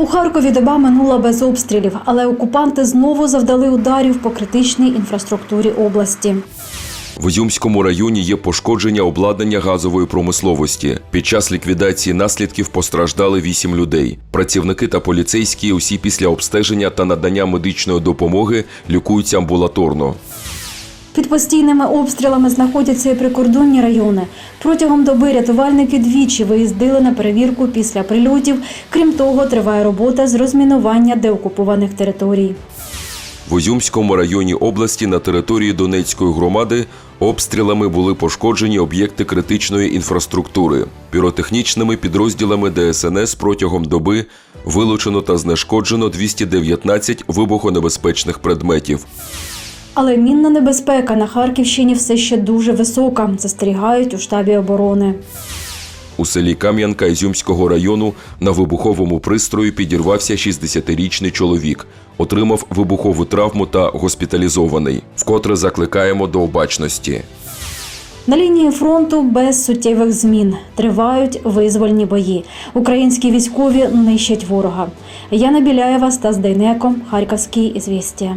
У Харкові доба минула без обстрілів, але окупанти знову завдали ударів по критичній інфраструктурі області. В Ізюмському районі є пошкодження обладнання газової промисловості. Під час ліквідації наслідків постраждали вісім людей. Працівники та поліцейські усі після обстеження та надання медичної допомоги лікуються амбулаторно. Під постійними обстрілами знаходяться і прикордонні райони. Протягом доби рятувальники двічі виїздили на перевірку після прильотів. Крім того, триває робота з розмінування деокупованих територій. В Ізюмському районі області на території Донецької громади обстрілами були пошкоджені об'єкти критичної інфраструктури. Піротехнічними підрозділами ДСНС протягом доби вилучено та знешкоджено 219 вибухонебезпечних предметів. Але мінна небезпека на Харківщині все ще дуже висока, застерігають у штабі оборони. У селі Кам'янка Ізюмського району на вибуховому пристрої підірвався 60-річний чоловік, отримав вибухову травму та госпіталізований. Вкотре закликаємо до обачності. На лінії фронту без суттєвих змін тривають визвольні бої. Українські військові нищать ворога. Яна Біляєва, Стас Дейнеко, Харківські ізвістія.